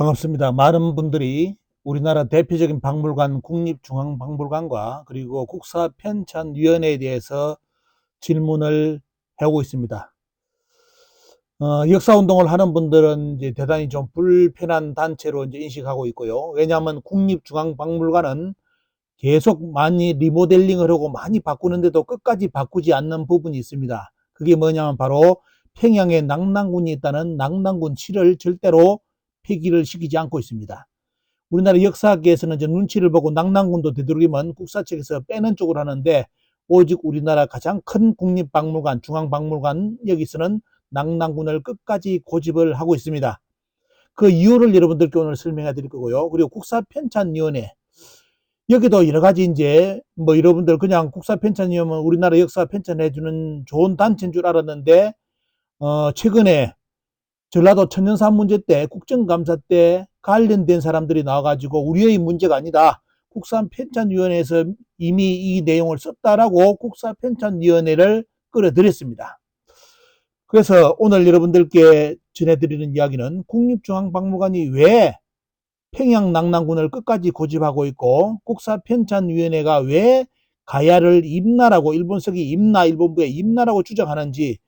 반갑습니다. 많은 분들이 우리나라 대표적인 박물관 국립중앙박물관과 그리고 국사편찬위원회에 대해서 질문을 해오고 있습니다. 어, 역사운동을 하는 분들은 이제 대단히 좀 불편한 단체로 이제 인식하고 있고요. 왜냐하면 국립중앙박물관은 계속 많이 리모델링을 하고 많이 바꾸는데도 끝까지 바꾸지 않는 부분이 있습니다. 그게 뭐냐면 바로 평양에 낙랑군이 있다는 낙랑군 7을 절대로 폐기를 시키지 않고 있습니다. 우리나라 역사학계에서는 이제 눈치를 보고 낙랑군도 되도록이면 국사책에서 빼는 쪽으로 하는데 오직 우리나라 가장 큰 국립박물관, 중앙박물관 여기서는 낙랑군을 끝까지 고집을 하고 있습니다. 그 이유를 여러분들께 오늘 설명해 드릴 거고요. 그리고 국사편찬위원회 여기도 여러 가지 이제 뭐 여러분들 그냥 국사편찬위원회면 우리나라 역사 편찬해 주는 좋은 단체인 줄 알았는데 어 최근에 전라도 천연산 문제 때 국정감사 때 관련된 사람들이 나와가지고 우리의 문제가 아니다. 국사편찬위원회에서 이미 이 내용을 썼다라고 국사편찬위원회를 끌어들였습니다. 그래서 오늘 여러분들께 전해드리는 이야기는 국립중앙박물관이 왜 평양 낙랑군을 끝까지 고집하고 있고 국사편찬위원회가 왜 가야를 임나라고 일본석이 임나 일본부의 임나라고 주장하는지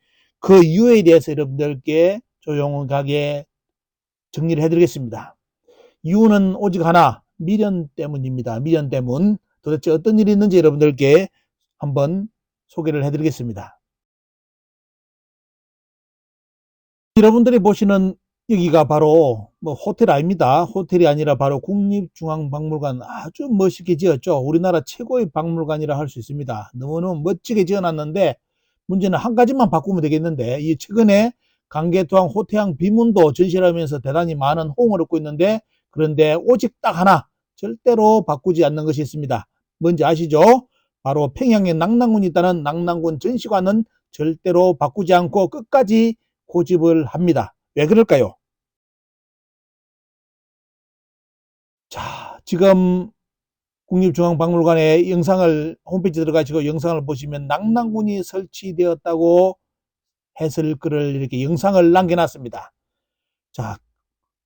그 이유에 대해서 여러분들께 조용하게 정리를 해드리겠습니다. 이유는 오직 하나, 미련 때문입니다. 미련 때문. 도대체 어떤 일이 있는지 여러분들께 한번 소개를 해드리겠습니다. 여러분들이 보시는 여기가 바로 뭐 호텔 아닙니다. 호텔이 아니라 바로 국립중앙박물관 아주 멋있게 지었죠. 우리나라 최고의 박물관이라 할 수 있습니다. 너무너무 멋지게 지어놨는데 문제는 한 가지만 바꾸면 되겠는데 이 최근에 강계토항 호태항 비문도 전시를 하면서 대단히 많은 호응을 얻고 있는데 그런데 오직 딱 하나 절대로 바꾸지 않는 것이 있습니다. 뭔지 아시죠? 바로 평양에 낙랑군이 있다는 낙랑군 전시관은 절대로 바꾸지 않고 끝까지 고집을 합니다. 왜 그럴까요? 자, 지금 국립중앙박물관의 영상을 홈페이지 들어가시고 영상을 보시면 낙랑군이 설치되었다고 해설글을 이렇게 영상을 남겨놨습니다. 자,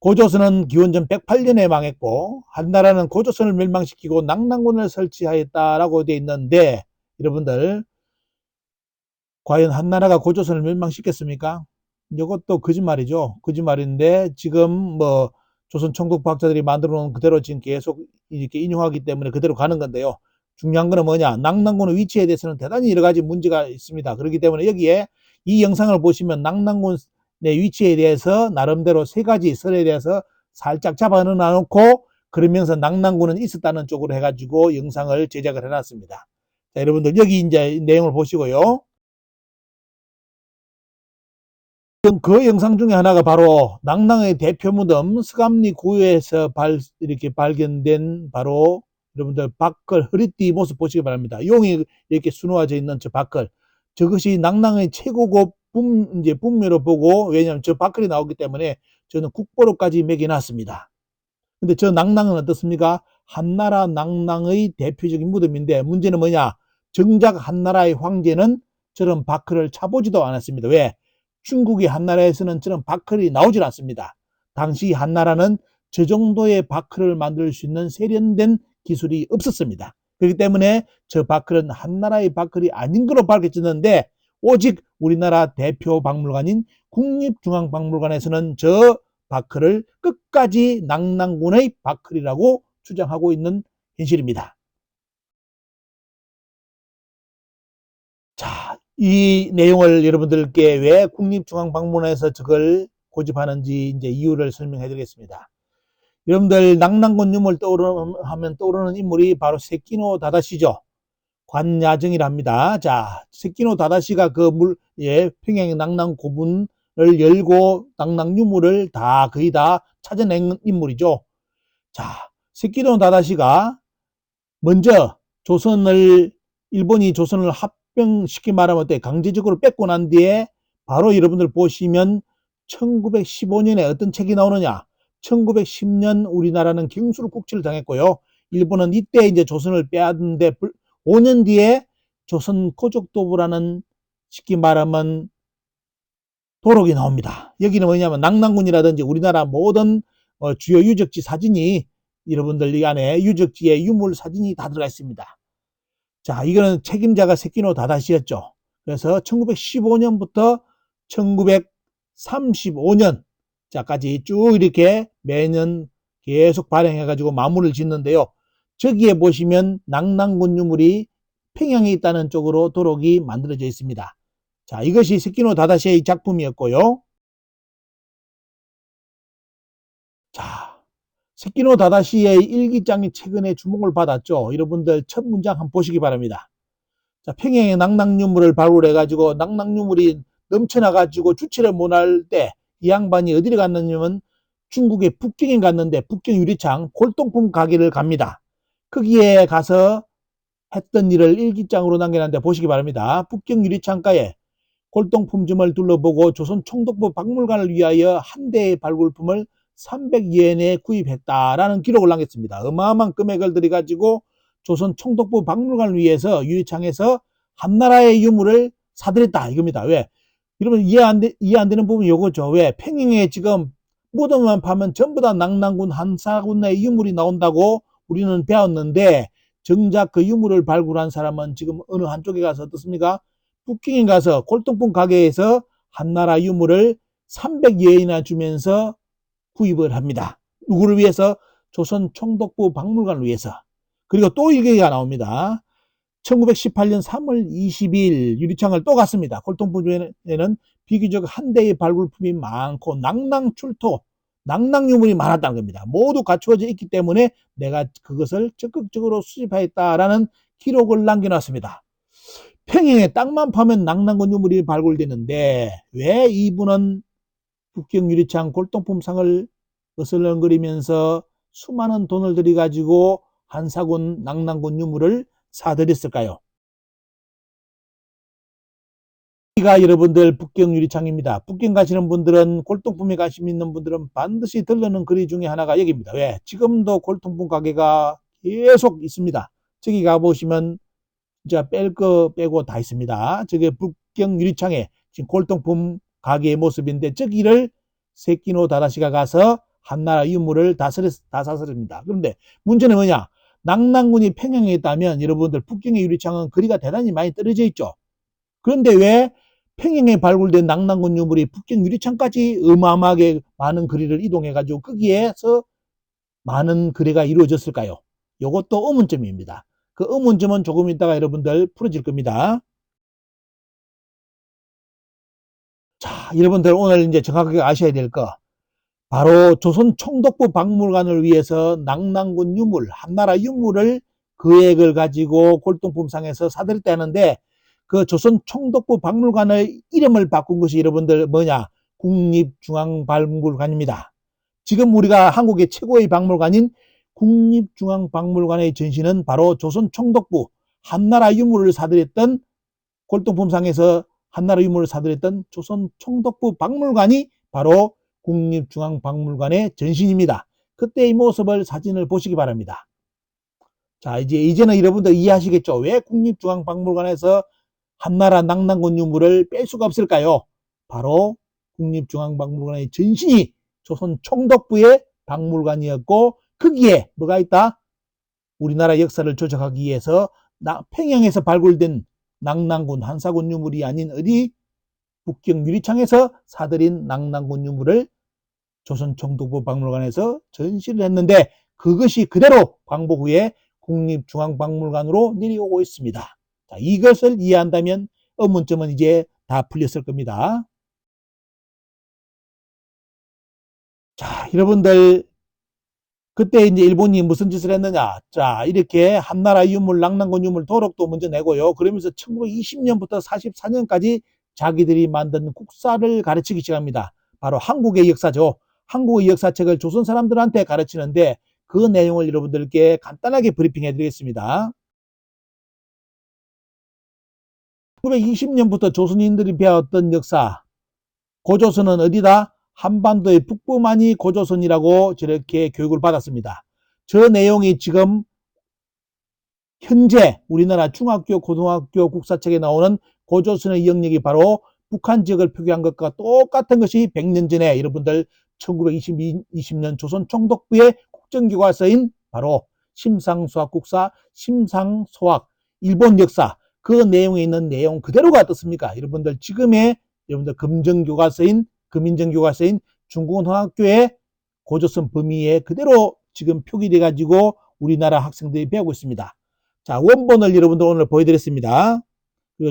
고조선은 기원전 108년에 망했고 한나라는 고조선을 멸망시키고 낙랑군을 설치하였다라고 되어 있는데 여러분들 과연 한나라가 고조선을 멸망시켰습니까? 이것도 거짓말이죠. 거짓말인데 지금 뭐 조선 청독학자들이 만들어 놓은 그대로 지금 계속 이렇게 인용하기 때문에 그대로 가는 건데요. 중요한 거는 뭐냐? 낙랑군의 위치에 대해서는 대단히 여러 가지 문제가 있습니다. 그렇기 때문에 여기에 이 영상을 보시면 낙랑군의 위치에 대해서 나름대로 세 가지 설에 대해서 살짝 잡아 넣어 놓고 그러면서 낙랑군은 있었다는 쪽으로 해가지고 영상을 제작을 해놨습니다. 자, 여러분들 여기 이제 내용을 보시고요. 그 영상 중에 하나가 바로 낙랑의 대표 무덤 스감리 구에서 발, 이렇게 발견된 바로 여러분들 박걸 허리띠 모습 보시기 바랍니다. 용이 이렇게 수놓아져 있는 저 박걸. 저것이 낙랑의 최고급 분, 이제 분묘로 보고 왜냐하면 저 박걸이 나오기 때문에 저는 국보로까지 매겨놨습니다. 근데 저 낙랑은 어떻습니까? 한나라 낙랑의 대표적인 무덤인데 문제는 뭐냐? 정작 한나라의 황제는 저런 박걸을 차보지도 않았습니다. 왜? 중국의 한나라에서는 저런 바클이 나오질 않습니다. 당시 한나라는 저 정도의 바클을 만들 수 있는 세련된 기술이 없었습니다. 그렇기 때문에 저 바클은 한나라의 바클이 아닌 걸로 밝혀졌는데 오직 우리나라 대표 박물관인 국립중앙박물관에서는 저 바클을 끝까지 낙랑군의 바클이라고 주장하고 있는 현실입니다. 자, 이 내용을 여러분들께 왜 국립중앙박물관에서 저걸 고집하는지 이제 이유를 설명해 드리겠습니다. 여러분들 낙랑군 유물 떠오르면 떠오르는 인물이 바로 세키노 다다시죠. 관야정이랍니다. 자, 세키노 다다시가 그 물, 예, 평양 낙랑 고분을 열고 낙랑 유물을 다 거의 다 찾아낸 인물이죠. 자, 세키노 다다시가 먼저 조선을 일본이 조선을 합 합병시키 말하면 어때? 강제적으로 뺏고 난 뒤에 바로 여러분들 보시면 1915년에 어떤 책이 나오느냐? 1910년 우리나라는 경수를 국치를 당했고요. 일본은 이때 이제 조선을 빼앗는데 5년 뒤에 조선 고족도부라는 쉽게 말하면 도록이 나옵니다. 여기는 뭐냐면 낙랑군이라든지 우리나라 모든 어, 주요 유적지 사진이 여러분들 이 안에 유적지의 유물 사진이 다 들어가 있습니다. 자, 이거는 책임자가 세키노 다다시였죠. 그래서 1915년부터 1935년 까지 쭉 이렇게 매년 계속 발행해가지고 마무리를 짓는데요. 저기에 보시면 낭낭군 유물이 평양에 있다는 쪽으로 도록이 만들어져 있습니다. 자, 이것이 스키노 다다시의 작품이었고요. 자, 스키노 다다시의 일기장이 최근에 주목을 받았죠. 여러분들 첫 문장 한번 보시기 바랍니다. 자, 평양에 낭낭유물을 발굴해가지고 낭낭유물이 넘쳐나가지고 주체를 못할 때 이 양반이 어디를 갔느냐면 중국의 북경에 갔는데 북경 유리창 골동품 가게를 갑니다. 거기에 가서 했던 일을 일기장으로 남겨놨는데 보시기 바랍니다. 북경 유리창가에 골동품점을 둘러보고 조선 총독부 박물관을 위하여 한 대의 발굴품을 300예엔에 구입했다라는 기록을 남겼습니다. 어마어마한 금액을 들여가지고 조선 총독부 박물관을 위해서 유리창에서 한나라의 유물을 사들였다 이겁니다. 왜? 여러분 이해 안, 되, 이해 안 되는 부분이 요거죠. 왜? 평양에 지금 무덤만 파면 전부 다 낭낭군 한사군의 유물이 나온다고 우리는 배웠는데 정작 그 유물을 발굴한 사람은 지금 어느 한쪽에 가서 어떻습니까? 북경에 가서 골동품 가게에서 한나라 유물을 300예이나 주면서 구입을 합니다. 누구를 위해서? 조선 총독부 박물관을 위해서. 그리고 또 일개가 나옵니다. 1918년 3월 20일 유리창을 또 갔습니다. 골동품에는 비교적 한 대의 발굴품이 많고 낭낭 출토, 낭낭 유물이 많았다는 겁니다. 모두 갖추어져 있기 때문에 내가 그것을 적극적으로 수집하였다라는 기록을 남겨놨습니다. 평양에 땅만 파면 낭낭군 유물이 발굴되는데 왜 이분은 북경 유리창 골동품상을 어슬렁거리면서 수많은 돈을 들이 가지고 한사군 낭낭군 유물을 사들였을까요? 여기가 여러분들 북경 유리창입니다. 북경 가시는 분들은 골동품에 관심 있는 분들은 반드시 들르는 거리 중에 하나가 여기입니다. 왜? 지금도 골동품 가게가 계속 있습니다. 저기 가보시면 진짜 뺄 거 빼고 다 있습니다. 저게 북경 유리창에 지금 골동품 가게의 모습인데 저기를 세끼노 다다시가 가서 한나라 유물을 다, 다 사설입니다. 그런데 문제는 뭐냐? 낭낭군이 평양에 있다면 여러분들 북경의 유리창은 거리가 대단히 많이 떨어져 있죠. 그런데 왜 평양에 발굴된 낭낭군 유물이 북경 유리창까지 어마어마하게 많은 거리를 이동해가지고 거기에서 많은 거래가 이루어졌을까요? 이것도 의문점입니다. 그 의문점은 조금 있다가 여러분들 풀어질 겁니다. 자, 여러분들 오늘 이제 정확하게 아셔야 될 거. 바로 조선 총독부 박물관을 위해서 낭낭군 유물, 한나라 유물을 그액을 가지고 골동품상에서 사들였다 하는데 그 조선 총독부 박물관의 이름을 바꾼 것이 여러분들 뭐냐? 국립중앙박물관입니다. 지금 우리가 한국의 최고의 박물관인 국립중앙박물관의 전신은 바로 조선 총독부 한나라 유물을 사들였던 골동품상에서 한나라 유물을 사들였던 조선 총독부 박물관이 바로 국립중앙박물관의 전신입니다. 그때의 모습을 사진을 보시기 바랍니다. 자, 이제, 이제는 여러분들 이해하시겠죠? 왜 국립중앙박물관에서 한나라 낭낭군 유물을 뺄 수가 없을까요? 바로 국립중앙박물관의 전신이 조선 총독부의 박물관이었고, 거기에 뭐가 있다? 우리나라 역사를 조작하기 위해서 평양에서 발굴된 낭낭군 한사군 유물이 아닌 어디 북경 유리창에서 사들인 낭낭군 유물을 조선 총독부 박물관에서 전시를 했는데 그것이 그대로 광복 후에 국립중앙박물관으로 내려오고 있습니다. 자, 이것을 이해한다면 의문점은 이제 다 풀렸을 겁니다. 자, 여러분들 그때 이제 일본이 무슨 짓을 했느냐. 자, 이렇게 한나라 유물, 낭낭군 유물 도록도 먼저 내고요. 그러면서 1920년부터 44년까지 자기들이 만든 국사를 가르치기 시작합니다. 바로 한국의 역사죠. 한국의 역사책을 조선 사람들한테 가르치는데 그 내용을 여러분들께 간단하게 브리핑해 드리겠습니다. 1920년부터 조선인들이 배웠던 역사 고조선은 어디다? 한반도의 북부만이 고조선이라고 저렇게 교육을 받았습니다. 저 내용이 지금 현재 우리나라 중학교, 고등학교 국사책에 나오는 고조선의 영역이 바로 북한 지역을 표기한 것과 똑같은 것이 100년 전에 여러분들 1920년 조선 총독부의 국정교과서인 바로 심상수학국사, 심상소학, 일본 역사 그 내용에 있는 내용 그대로가 어떻습니까? 여러분들 지금의 여러분들 금정교과서인 금인정교과서인 중국어학교의 고조선 범위에 그대로 지금 표기돼 가지고 우리나라 학생들이 배우고 있습니다. 자 원본을 여러분들 오늘 보여드렸습니다.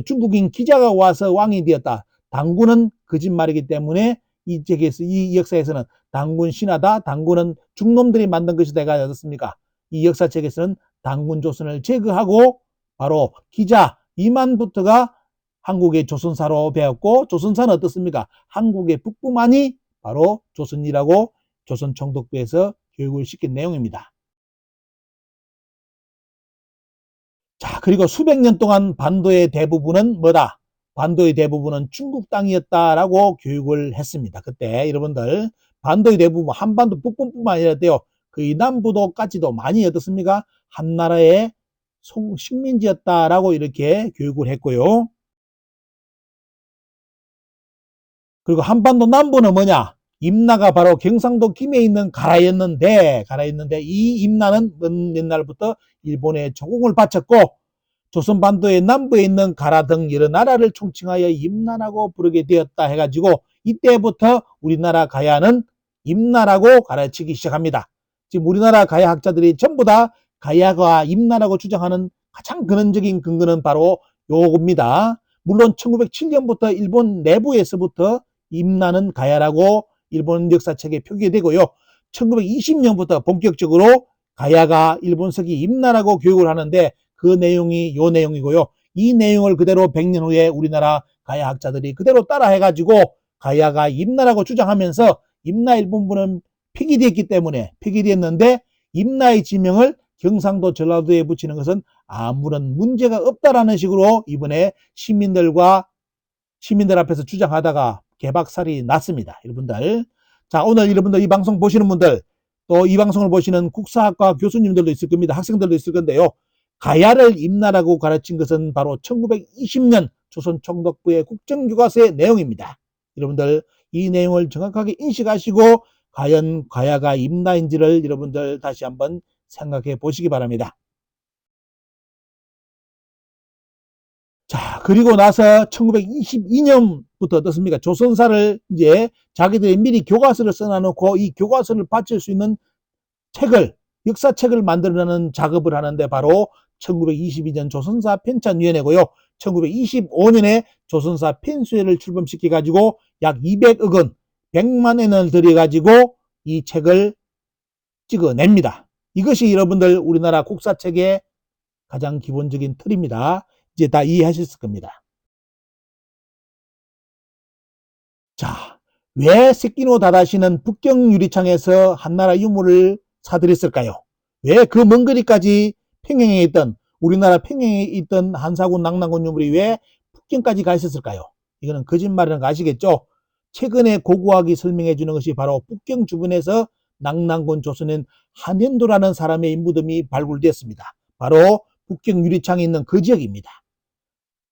중국인 기자가 와서 왕이 되었다. 당군은 거짓말이기 때문에 이 책에서 이 역사에서는 당군 신하다. 당군은 중놈들이 만든 것이다. 가 어떻습니까? 이 역사책에서는 당군 조선을 제거하고 바로 기자 이만부터가 한국의 조선사로 배웠고 조선사는 어떻습니까? 한국의 북부만이 바로 조선이라고 조선 총독부에서 교육을 시킨 내용입니다. 자, 그리고 수백 년 동안 반도의 대부분은 뭐다? 반도의 대부분은 중국 땅이었다라고 교육을 했습니다. 그때 여러분들 반도의 대부분 한반도 북부뿐만 아니라 돼요. 그 남부도까지도 많이 어떻습니까? 한나라의 식민지였다라고 이렇게 교육을 했고요. 그리고 한반도 남부는 뭐냐? 임나가 바로 경상도 김해 있는 가라였는데, 가라였는데 이 임나는 먼 옛날부터 일본에 조공을 바쳤고 조선 반도의 남부에 있는 가라 등 여러 나라를 총칭하여 임나라고 부르게 되었다 해가지고 이때부터 우리나라 가야는 임나라고 가르치기 시작합니다. 지금 우리나라 가야 학자들이 전부 다 가야가 임나라고 주장하는 가장 근원적인 근거는 바로 요겁니다. 물론 1907년부터 일본 내부에서부터 임나는 가야라고 일본 역사책에 표기되고요. 1920년부터 본격적으로 가야가 일본석이 임나라고 교육을 하는데 그 내용이 요 내용이고요. 이 내용을 그대로 100년 후에 우리나라 가야 학자들이 그대로 따라 해가지고 가야가 임나라고 주장하면서 임나 일본부는 폐기되었기 때문에 폐기되었는데 임나의 지명을 경상도 전라도에 붙이는 것은 아무런 문제가 없다라는 식으로 이번에 시민들과 시민들 앞에서 주장하다가 개박살이 났습니다. 여러분들. 자, 오늘 여러분들 이 방송 보시는 분들 또 이 방송을 보시는 국사학과 교수님들도 있을 겁니다. 학생들도 있을 건데요. 가야를 임나라고 가르친 것은 바로 1920년 조선 총독부의 국정교과서의 내용입니다. 여러분들 이 내용을 정확하게 인식하시고 과연 가야가 임나인지를 여러분들 다시 한번 생각해 보시기 바랍니다. 자, 그리고 나서 1922년부터 어떻습니까? 조선사를 이제 자기들이 미리 교과서를 써놔놓고 이 교과서를 바칠 수 있는 책을, 역사책을 만들어내는 작업을 하는데 바로 1922년 조선사 편찬위원회고요. 1925년에 조선사 편수회를 출범시켜 가지고 약 200억 원, 100만 원을 들여 가지고 이 책을 찍어냅니다. 이것이 여러분들 우리나라 국사책의 가장 기본적인 틀입니다. 이제 다 이해하셨을 겁니다. 자, 왜 세끼노 다다시는 북경 유리창에서 한나라 유물을 사들였을까요? 왜 그 먼 거리까지 평양에 있던 우리나라 평양에 있던 한사군 낙랑군 유물이 왜 북경까지 가 있었을까요? 이거는 거짓말이라는 거 아시겠죠? 최근에 고고학이 설명해 주는 것이 바로 북경 주변에서 낙랑군 조선인 한현도라는 사람의 무덤이 발굴되었습니다. 바로 북경 유리창에 있는 그 지역입니다.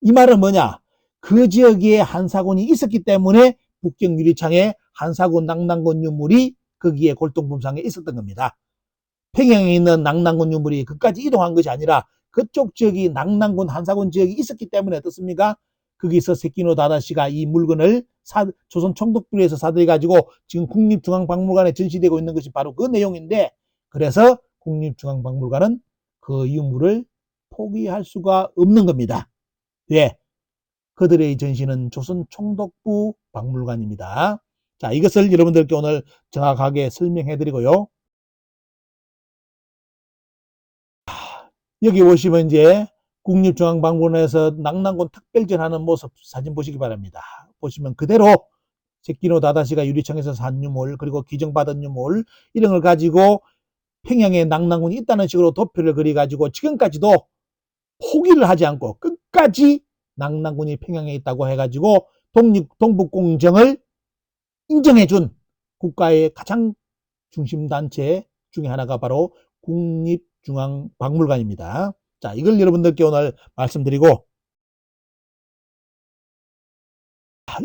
이 말은 뭐냐? 그 지역에 한사군이 있었기 때문에 북경 유리창에 한사군 낙랑군 유물이 거기에 골동품상에 있었던 겁니다. 평양에 있는 낙랑군 유물이 그까지 이동한 것이 아니라 그쪽 지역이 낙랑군 한사군 지역이 있었기 때문에 어떻습니까? 거기서 세키노 다다시가 이 물건을 사, 조선 총독부에서 사들여 가지고 지금 국립중앙박물관에 전시되고 있는 것이 바로 그 내용인데 그래서 국립중앙박물관은 그 유물을 포기할 수가 없는 겁니다. 왜? 그들의 전시는 조선 총독부 박물관입니다. 자, 이것을 여러분들께 오늘 정확하게 설명해 드리고요. 여기 보시면 이제 국립중앙박물관에서 낙랑군 특별전하는 모습 사진 보시기 바랍니다. 보시면 그대로 새끼노 다다시가 유리창에서 산 유물 그리고 기증받은 유물 이런 걸 가지고 평양에 낙랑군이 있다는 식으로 도표를 그려가지고 지금까지도 포기를 하지 않고 끝까지 낙랑군이 평양에 있다고 해가지고 독립 동북공정을 인정해준 국가의 가장 중심 단체 중에 하나가 바로 국립 중앙박물관입니다. 자, 이걸 여러분들께 오늘 말씀드리고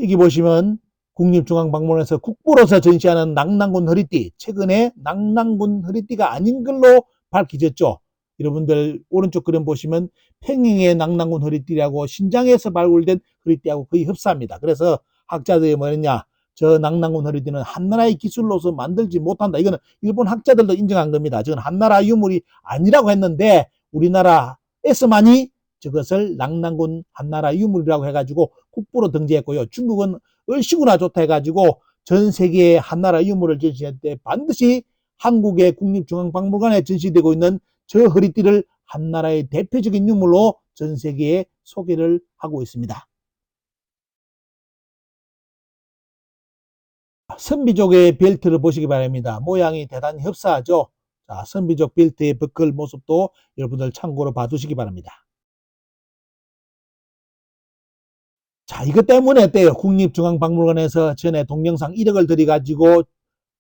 여기 보시면 국립중앙박물관에서 국보로서 전시하는 낙랑군 허리띠 최근에 낙랑군 허리띠가 아닌 걸로 밝혀졌죠. 여러분들 오른쪽 그림 보시면 평행의 낙랑군 허리띠라고 신장에서 발굴된 허리띠하고 거의 흡사합니다. 그래서 학자들이 뭐냐 저 낙랑군 허리띠는 한나라의 기술로서 만들지 못한다. 이거는 일본 학자들도 인정한 겁니다. 저건 한나라 유물이 아니라고 했는데 우리나라에서만이 저것을 낙랑군 한나라 유물이라고 해가지고 국보로 등재했고요. 중국은 얼씨구나 좋다 해가지고 전 세계의 한나라 유물을 전시할 때 반드시 한국의 국립중앙박물관에 전시되고 있는 저 허리띠를 한나라의 대표적인 유물로 전 세계에 소개를 하고 있습니다. 선비족의 벨트를 보시기 바랍니다. 모양이 대단히 흡사하죠. 자, 선비족 벨트의 버클 모습도 여러분들 참고로 봐두시기 바랍니다. 자, 이것 때문에 어때요? 국립중앙박물관에서 전에 동영상 1억을 들여가지고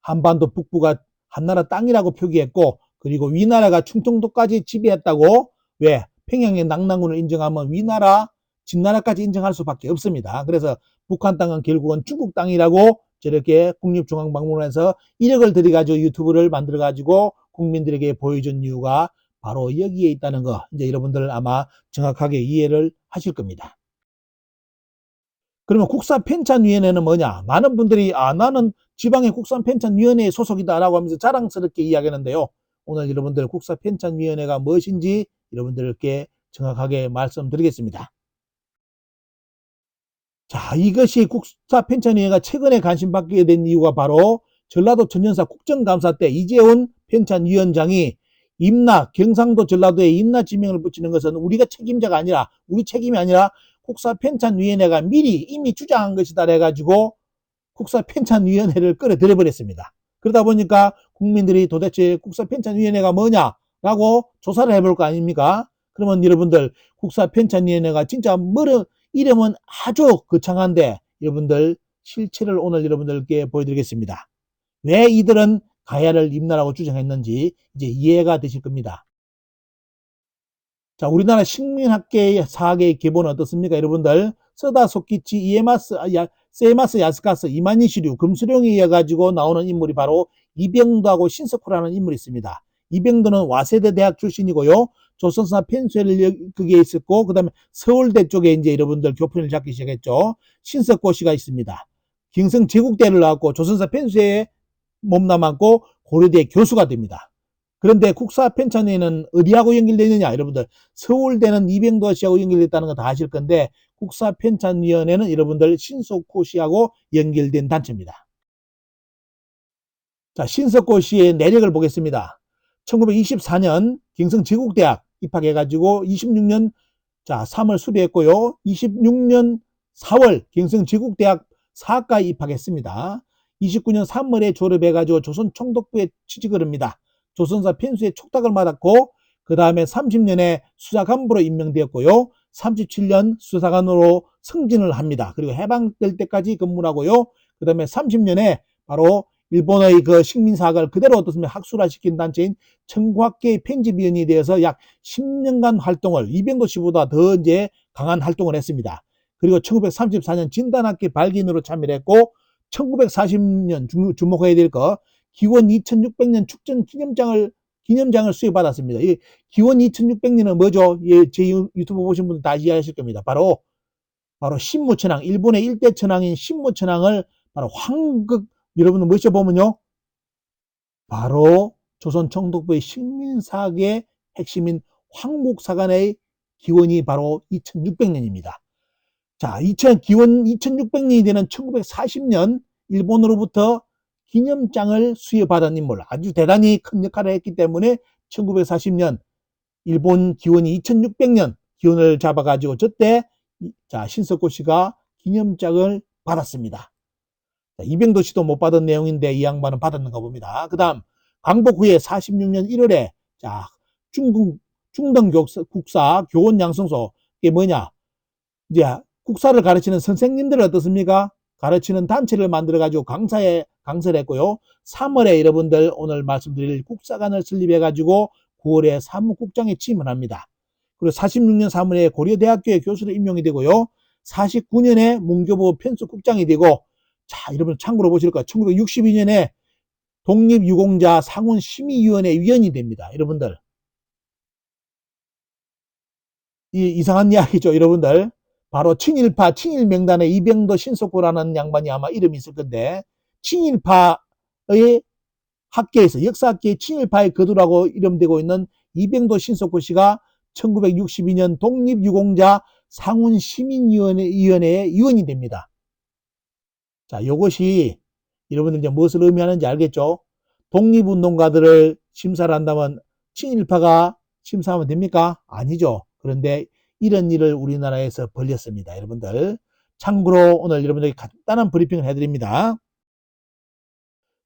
한반도 북부가 한나라 땅이라고 표기했고, 그리고 위나라가 충청도까지 지배했다고, 왜? 평양의 낙랑군을 인정하면 위나라, 진나라까지 인정할 수밖에 없습니다. 그래서 북한 땅은 결국은 중국 땅이라고 저렇게 국립중앙박물관에서 1억을 들여가지고 유튜브를 만들어가지고 국민들에게 보여준 이유가 바로 여기에 있다는 거, 이제 여러분들 아마 정확하게 이해를 하실 겁니다. 그러면 국사편찬위원회는 뭐냐? 많은 분들이 아 나는 지방의 국사편찬위원회에 소속이다라고 하면서 자랑스럽게 이야기하는데요. 오늘 여러분들 국사편찬위원회가 무엇인지 여러분들께 정확하게 말씀드리겠습니다. 자, 이것이 국사편찬위원회가 최근에 관심 받게 된 이유가 바로 전라도 천년사 국정감사 때 이재훈 편찬위원장이 임나 경상도 전라도에 임나 지명을 붙이는 것은 우리가 책임자가 아니라 우리 책임이 아니라 국사편찬위원회가 미리 이미 주장한 것이다 해가지고 국사편찬위원회를 끌어들여 버렸습니다. 그러다 보니까 국민들이 도대체 국사편찬위원회가 뭐냐라고 조사를 해볼 거 아닙니까? 그러면 여러분들 국사편찬위원회가 진짜 뭐를 이름은 아주 거창한데 여러분들 실체를 오늘 여러분들께 보여드리겠습니다. 왜 이들은 가야를 임나라고 주장했는지 이제 이해가 되실 겁니다. 자, 우리나라 식민학계의 사학의 기본은 어떻습니까? 여러분들, 서다 소키치 이에마스, 야, 세마스 야스카스 이만니시류 금수령에 의해 가지고 나오는 인물이 바로 이병도하고 신석호라는 인물이 있습니다. 이병도는 와세대 대학 출신이고요. 조선사 펜수를 그게 있었고, 그 다음에 서울대 쪽에 이제 여러분들 교편을 잡기 시작했죠. 신석호 씨가 있습니다. 경성 제국대를 나왔고, 조선사 펜수에 몸남았고, 고려대 교수가 됩니다. 그런데 국사 편찬회는 어디하고 연결되어 있느냐 여러분들 서울대는 이병도 씨하고 연결됐다는 거 다 아실 건데 국사 편찬위원회는 여러분들 신석호 씨하고 연결된 단체입니다. 자 신석호 씨의 내력을 보겠습니다. 1924년 경성 제국대학 입학해가지고 26년 자 3월 수료했고요. 26년 4월 경성 제국대학 사학과에 입학했습니다. 29년 3월에 졸업해가지고 조선 총독부에 취직을 합니다. 조선사 편수의 촉탁을 받았고 그 다음에 30년에 수사관부로 임명되었고요. 37년 수사관으로 승진을 합니다. 그리고 해방될 때까지 근무를 하고요. 그 다음에 30년에 바로 일본의 그 식민사학을 그대로 어떻습니까? 학술화시킨 단체인 청구학계 편집위원이 되어서 약 10년간 활동을 이병도 씨보다 더 이제 강한 활동을 했습니다. 그리고 1934년 진단학계 발기인으로 참여를 했고 1940년 주목해야 될 거 기원 2600년 축전 기념장을 기념장을 수여받았습니다. 이 기원 2600년은 뭐죠? 예, 제 유튜브 보신 분들 다 이해하실 겁니다. 바로 바로 신무천왕, 일본의 일대 천왕인 신무천왕을 바로 황극 여러분들 모셔보면요. 바로 조선 청독부의 식민사학의 핵심인 황국사관의 기원이 바로 2600년입니다. 자, 2000, 기원 2600년이 되는 1940년 일본으로부터 기념장을 수여받은 인물, 아주 대단히 큰 역할을 했기 때문에 1940년 일본 기원이 2600년 기원을 잡아가지고 저때 자 신석구 씨가 기념장을 받았습니다. 이병도 씨도 못 받은 내용인데 이 양반은 받았는가 봅니다. 그 다음 광복 후에 46년 1월에 자 중국 중등 국사 교원 양성소 이게 뭐냐 이제 국사를 가르치는 선생님들 어떻습니까? 가르치는 단체를 만들어 가지고 강사에 강사를 했고요. 3월에 여러분들 오늘 말씀드릴 국사관을 설립해 가지고 9월에 사무국장에 취임을 합니다. 그리고 46년 3월에 고려대학교에 교수로 임명이 되고요. 49년에 문교부 편수국장이 되고 자, 여러분 참고로 보실 거예요. 1962년에 독립유공자 상훈 심의위원회 위원이 됩니다. 여러분들. 이 이상한 이야기죠, 여러분들. 바로 친일파, 친일 명단의 이병도 신속구라는 양반이 아마 이름이 있을 건데, 친일파의 학계에서, 역사학계의 친일파의 거두라고 이름되고 있는 이병도 신속구 씨가 1962년 독립유공자 상훈시민위원회의 위원이 됩니다. 자, 요것이 여러분들 이제 무엇을 의미하는지 알겠죠? 독립운동가들을 심사를 한다면 친일파가 심사하면 됩니까? 아니죠. 그런데 이런 일을 우리나라에서 벌렸습니다. 여러분들. 참고로 오늘 여러분들에게 간단한 브리핑을 해드립니다.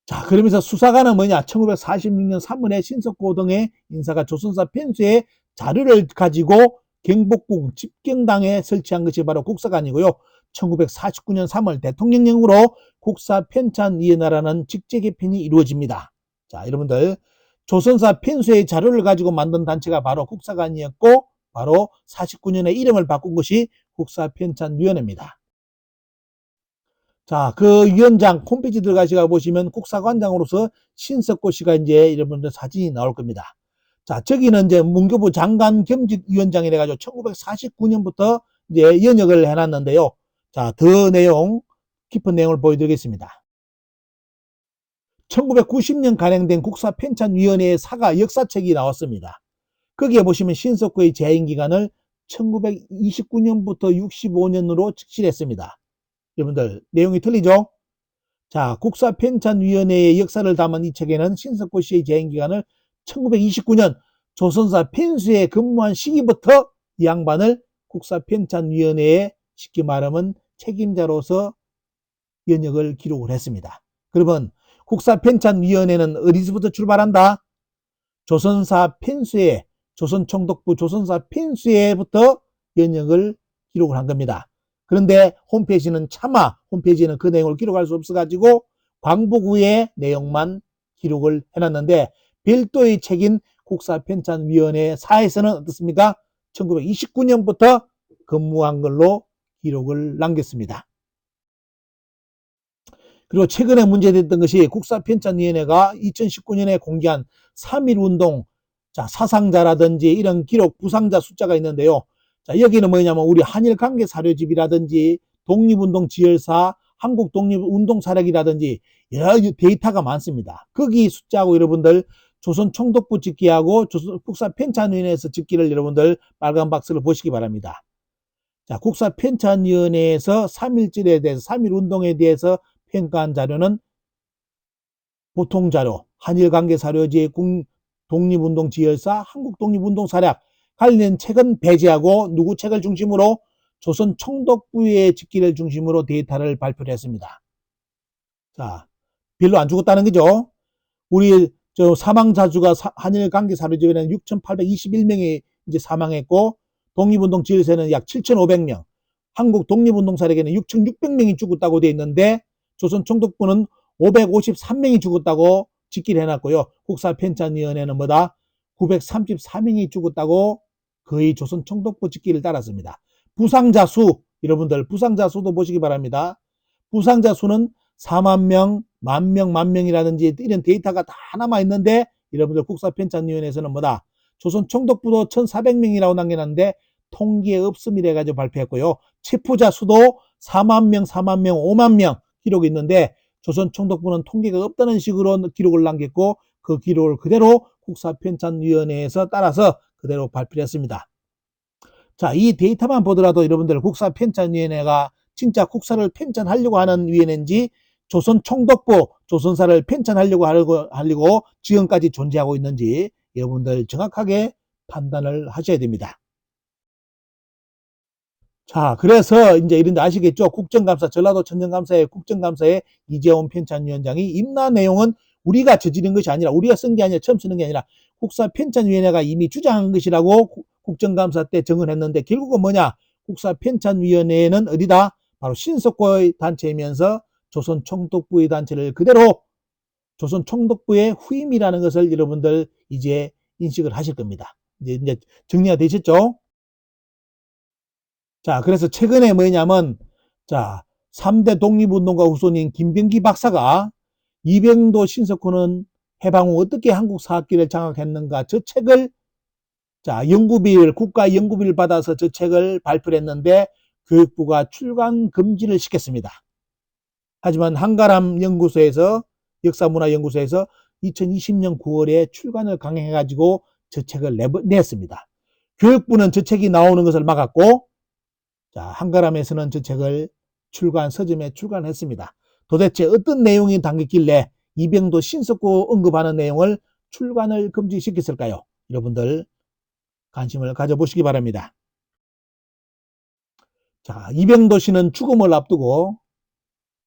자, 그러면서 수사관은 뭐냐? 1946년 3월에 신석고 등의 인사가 조선사 편수의 자료를 가지고 경복궁 집경당에 설치한 것이 바로 국사관이고요. 1949년 3월 대통령령으로 국사 편찬위원회라는 직제 개편이 이루어집니다. 자, 여러분들 조선사 편수의 자료를 가지고 만든 단체가 바로 국사관이었고 바로 49년에 이름을 바꾼 것이 국사편찬위원회입니다. 자, 그 위원장 홈페이지 들어가시가 보시면 국사관장으로서 신석고 씨가 이제 여러분들 사진이 나올 겁니다. 자, 저기는 이제 문교부 장관 겸직 위원장이래 가지고 1949년부터 이제 연역을 해놨는데요. 자, 더 내용, 깊은 내용을 보여드리겠습니다. 1990년 간행된 국사편찬위원회의 사과 역사책이 나왔습니다. 거기에 보시면 신석구의 재임 기간을 1929년부터 65년으로 직실했습니다. 여러분들 내용이 틀리죠? 자, 국사편찬위원회의 역사를 담은 이 책에는 신석구 씨의 재임 기간을 1929년 조선사 편수에 근무한 시기부터 이 양반을 국사편찬위원회에 쉽게 말하면 책임자로서 연역을 기록을 했습니다. 그러면 국사편찬위원회는 어디서부터 출발한다? 조선사 편수에 조선총독부 조선사 편수에부터 연역을 기록을 한 겁니다. 그런데 홈페이지는 차마 홈페이지는 그 내용을 기록할 수 없어가지고 광복후의 내용만 기록을 해놨는데 별도의 책인 국사편찬위원회 사에서는 어떻습니까? 1929년부터 근무한 걸로 기록을 남겼습니다. 그리고 최근에 문제됐던 것이 국사편찬위원회가 2019년에 공개한 3.1운동 자, 사상자라든지 이런 기록, 부상자 숫자가 있는데요. 자, 여기는 뭐냐면 우리 한일 관계 사료집이라든지 독립운동 지열사, 한국 독립운동 사력이라든지 여러 데이터가 많습니다. 거기 숫자하고 여러분들 조선 총독부 집기하고 조선 국사 편찬위원회에서 집기를 여러분들 빨간 박스를 보시기 바랍니다. 자, 국사 편찬위원회에서 3.1절에 대해서 3.1 운동에 대해서 평가한 자료는 보통 자료, 한일관계 사료지, 독립운동 지열사, 한국 독립운동 사략 관련 책은 배제하고 누구 책을 중심으로 조선 총독부의 집기를 중심으로 데이터를 발표를 했습니다. 자, 별로 안 죽었다는 거죠. 우리 저 사망자주가 한일 관계 사료집에는 6,821명이 이제 사망했고 독립운동 지열사는 약 7,500명, 한국 독립운동 사력에는 6,600명이 죽었다고 되어 있는데 조선 총독부는 553명이 죽었다고 집기를 해놨고요. 국사편찬위원회는 뭐다? 934명이 죽었다고 거의 조선 총독부 집기를 따랐습니다. 부상자 수, 여러분들 부상자 수도 보시기 바랍니다. 부상자 수는 4만 명, 만 명, 만 명이라든지 이런 데이터가 다 남아있는데 여러분들 국사편찬위원회에서는 뭐다? 조선 총독부도 1,400명이라고 남겨놨는데 통계에 없음이라 해가지고 발표했고요. 체포자 수도 4만 명, 4만 명, 5만 명 기록이 있는데 조선 총독부는 통계가 없다는 식으로 기록을 남겼고 그 기록을 그대로 국사편찬위원회에서 따라서 그대로 발표를 했습니다. 자, 이 데이터만 보더라도 여러분들 국사편찬위원회가 진짜 국사를 편찬하려고 하는 위원회인지 조선 총독부, 조선사를 편찬하려고 하려고, 하려고 지금까지 존재하고 있는지 여러분들 정확하게 판단을 하셔야 됩니다. 자, 그래서 이제 이런 데 아시겠죠? 국정감사, 전라도 천정감사의 국정감사의 이재원 편찬위원장이 임나 내용은 우리가 저지른 것이 아니라 우리가 쓴 게 아니라 처음 쓰는 게 아니라 국사 편찬위원회가 이미 주장한 것이라고 국정감사 때 정언했는데 결국은 뭐냐? 국사 편찬위원회는 어디다? 바로 신석고의 단체이면서 조선 총독부의 단체를 그대로 조선 총독부의 후임이라는 것을 여러분들 이제 인식을 하실 겁니다. 이제, 이제 정리가 되셨죠? 자, 그래서 최근에 뭐냐면, 자, 3대 독립운동가 후손인 김병기 박사가 이병도 신석호는 해방 후 어떻게 한국 사학기를 장악했는가 저 책을 자 연구비를 국가 연구비를 받아서 저 책을 발표를 했는데 교육부가 출간 금지를 시켰습니다. 하지만 한가람 연구소에서 역사문화연구소에서 2020년 9월에 출간을 강행해 가지고 저 책을 내, 냈습니다. 교육부는 저 책이 나오는 것을 막았고 자 한가람에서는 저 책을 출간 서점에 출간했습니다. 도대체 어떤 내용이 담겼길래 이병도 신석구 언급하는 내용을 출간을 금지시켰을까요? 여러분들 관심을 가져보시기 바랍니다. 자, 이병도 씨는 죽음을 앞두고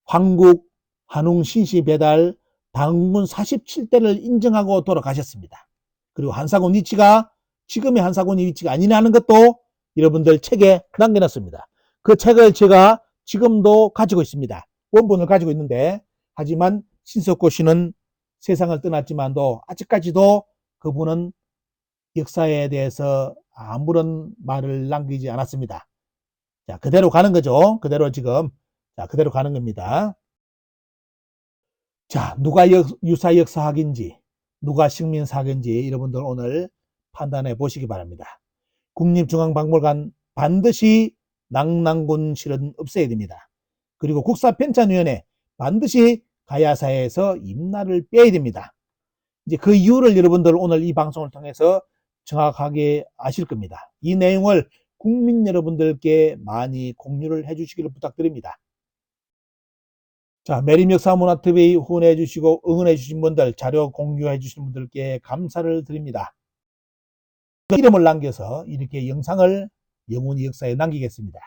황국 한웅 신시 배달 당군 47대를 인정하고 돌아가셨습니다. 그리고 한사곤 위치가 지금의 한사곤이 위치가 아니라는 것도 여러분들 책에 남겨놨습니다. 그 책을 제가 지금도 가지고 있습니다. 원본을 가지고 있는데 하지만 신석고 씨는 세상을 떠났지만도 아직까지도 그분은 역사에 대해서 아무런 말을 남기지 않았습니다. 자, 그대로 가는 거죠. 그대로 지금 자, 그대로 가는 겁니다. 자, 누가 역, 유사 역사학인지, 누가 식민사학인지 여러분들 오늘 판단해 보시기 바랍니다. 국립중앙박물관 반드시 낭낭군실은 없애야 됩니다. 그리고 국사편찬위원회 반드시 가야사에서 임나를 빼야 됩니다. 이제 그 이유를 여러분들 오늘 이 방송을 통해서 정확하게 아실 겁니다. 이 내용을 국민 여러분들께 많이 공유를 해주시기를 부탁드립니다. 자, 매림역사 문화TV 후원해 주시고 응원해 주신 분들, 자료 공유해 주신 분들께 감사를 드립니다. 그 이름을 남겨서 이렇게 영상을 영원히 역사에 남기겠습니다.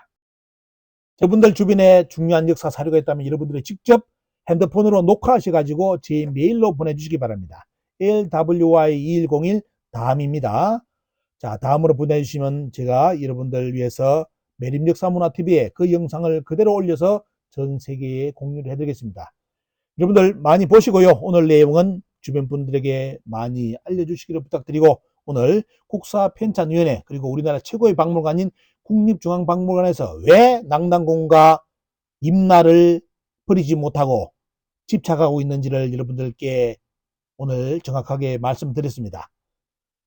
저분들 주변에 중요한 역사 사료가 있다면 여러분들이 직접 핸드폰으로 녹화하셔가지고 제 메일로 보내주시기 바랍니다. lwy2101 다음입니다. 자, 다음으로 보내주시면 제가 여러분들 위해서 매림역사문화TV에 그 영상을 그대로 올려서 전 세계에 공유를 해드리겠습니다. 여러분들 많이 보시고요. 오늘 내용은 주변 분들에게 많이 알려주시기를 부탁드리고 오늘 국사편찬위원회 그리고 우리나라 최고의 박물관인 국립중앙박물관에서 왜 낭당공과 임나를 버리지 못하고 집착하고 있는지를 여러분들께 오늘 정확하게 말씀드렸습니다.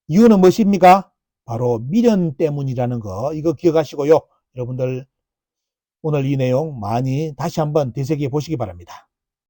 이유는 무엇입니까? 바로 미련 때문이라는 거 이거 기억하시고요. 여러분들 오늘 이 내용 많이 다시 한번 되새겨 보시기 바랍니다.